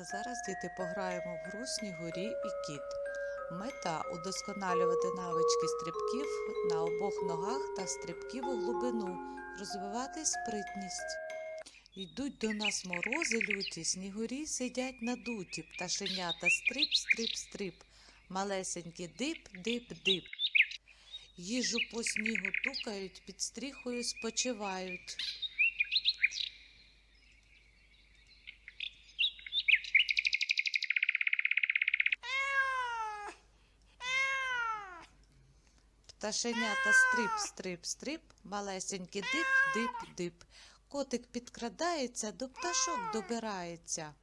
А зараз діти пограємо в гру Снігурі і кіт. Мета удосконалювати навички стрибків на обох ногах та стрибків у глибину, розвивати спритність. Йдуть до нас морози люті, снігурі сидять надуті, пташенята стрип, стрип, стрип, малесенькі дип, дип, дип. Їжу по снігу тукають, під стріхою спочивають. Пташенята стрип, стрип, стрип, малесенькі дип, дип, дип. Котик підкрадається, до пташок добирається.